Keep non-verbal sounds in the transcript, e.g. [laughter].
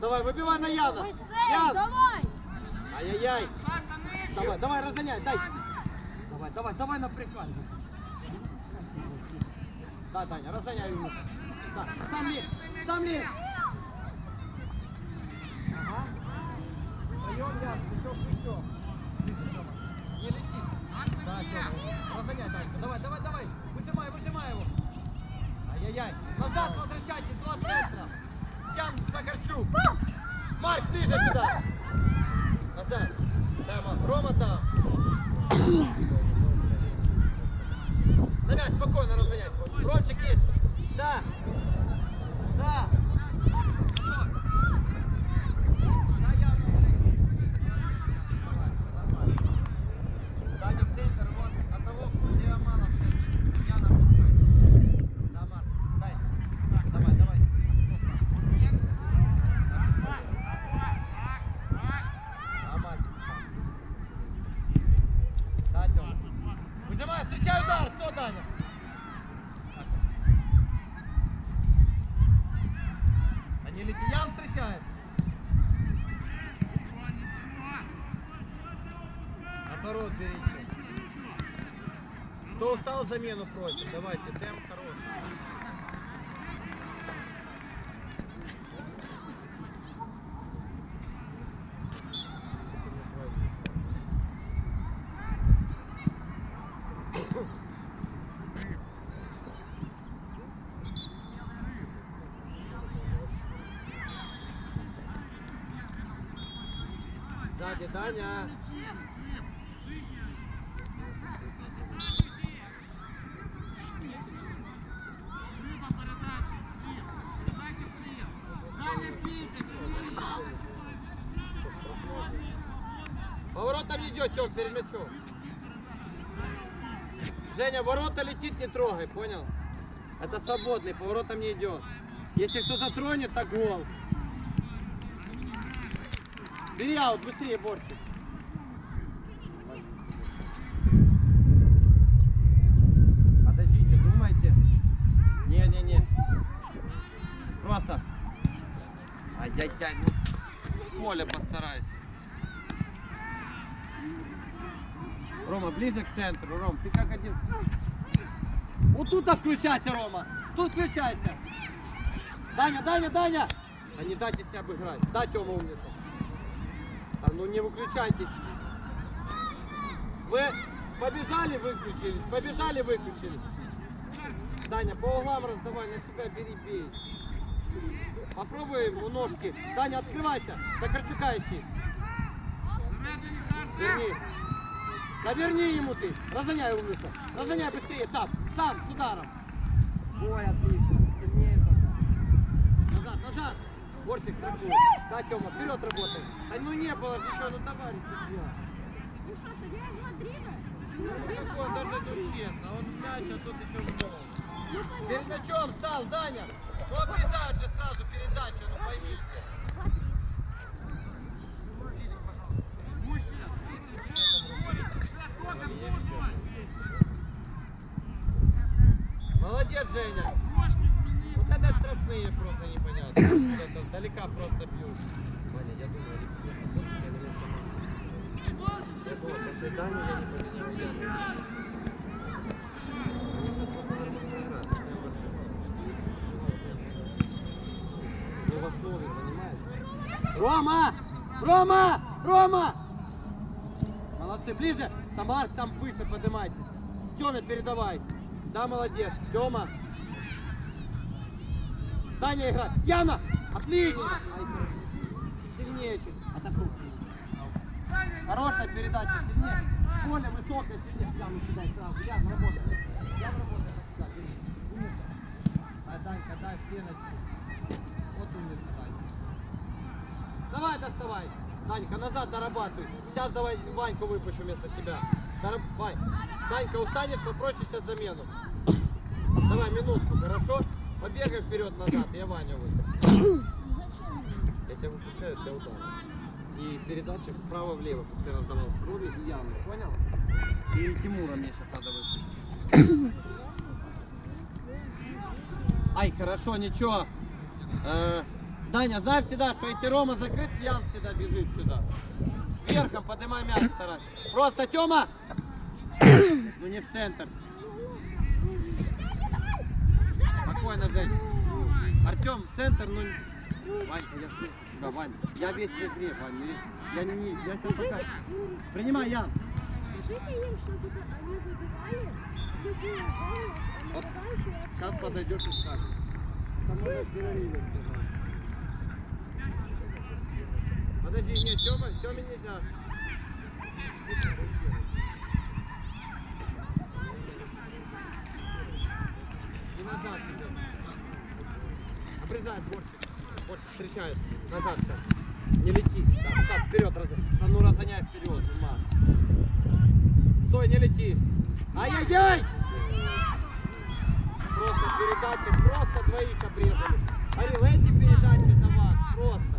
Давай, выбивай на Яна. Ой, Сей, Ян. давай! Ай-яй-яй. Давай, давай, разгоняй, дай. Давай, давай, давай на приказ. Да, Таня, разгоняй ему. Да, сам лезь, сам лезь. Ага. Вдвоем, Ян, плечо плечо. Не лети. Да, Тёма, Марк, ближе сюда. Назад. Да, Марк. Рома там. На мяч спокойно разгонять. Ромчик есть. Да. Да. Готов. Да, Ян. Давай, всё нормально. Даня в центр, вот, одного где мало. Яна пускай. Да, Марк, дай. Давай, давай. Да, мальчик. Да, Тёма. Выжимай, встречай удар. Кто, Даня? Да не лети, Ян встречает. Наоборот, берите. Кто устал замену просит? Давайте, темп хороший. Сзади Даня. Поворотом идет, Тём, перед мячом. Женя, ворота летит, не трогай, понял? Это свободный, поворотом не идет. Если кто-то тронет, так гол. Бери аут, быстрее, Борчик. Подождите, думайте. Не-не-не. Просто. Ай-яй-яй, Моля, постарайся. Рома, ближе к центру, Ром, ты как один. Вот тут включайте, Рома. Тут включайте. Даня, Даня, Даня. А не дайте себя обыграть. Да, Тёма умница. А ну не выключайтесь. Вы побежали, выключились. Побежали, выключились. Даня, по углам раздавай, на себя бери, бей. Попробуй ему ножки. Даня, открывайся. Закарчука ищи. Верни. Да верни ему ты. Разгоняй умница. Разгоняй быстрее, сам. Сам, с ударом. Ой, отлично. Сильнее только. Назад, назад. Борщик, страхуй. Да, Тёма, вперед работай. А ну не было ничего, ну товарищ. Ну что, сыграешь в Мадрида? Ну какой, даже ну честно. Он мяч, а тут еще в гол. Ну. Перед мячом встал, Даня. Ну. Молодец, Женя. Вот это штрафные просто непонятно. Это далека просто бьют. Ваня, я думаю, больше, я. Я я не поменял Яна. Они сейчас просто нормально играют. Основе, понимаешь? Рома! Рома! Рома! Молодцы, ближе! Тамар, там выше поднимайтесь. Тёме, передавай. Да, молодец. Тёма. Даня играет. Яна! Отлично! Сильнее чуть. Атакуй. Хорошая передача. Сильнее. Коля высокая, сильнее. Яну кидай сразу. Ян, работай. Ян, работай. Так, бери. Умница. А Данька, дай стеночку. Умница, Данька. Давай доставай. Данька, назад дорабатывай. Сейчас давай Ваньку выпущу вместо тебя. Дораб... Вань. Данька, устанешь, попросишь сейчас замену. Давай минутку, хорошо? Побегай вперед-назад, я. Ну зачем? Я тебя выпускаю для удара. И передача вправо-влево, чтобы ты раздавал Руби и Яну, понял? И Тимура мне сейчас надо выпустить. Ай, хорошо, ничего. Э, Даня, знай всегда, что если Рома закрыт, Ян всегда бежит сюда. Верхом поднимай мяч старайся. Просто, Тёма! [coughs] Ну не в центр. Спокойно, Жень. Артем, в центр, ну... Ванька, я слышу тебя, Вань. Я весь в игре, Вань. Я не, не, я сейчас пока... Принимай, Ян. Скажите им, чтобы они забивали любые голы, а нападающие Сейчас отсюда. подойдешь и скажешь. Подожди, нет, Тёма, Тёме нельзя. И назад. Обрезает борщик. Борщик встречает. Назад так. Не лети. Так, так, вперед разгоняй. А ну разгоняй вперед, Дима. Стой, не лети. Ай-яй-яй! Передачи, просто двоих обрезали. Орел, эти передачи за вас, просто.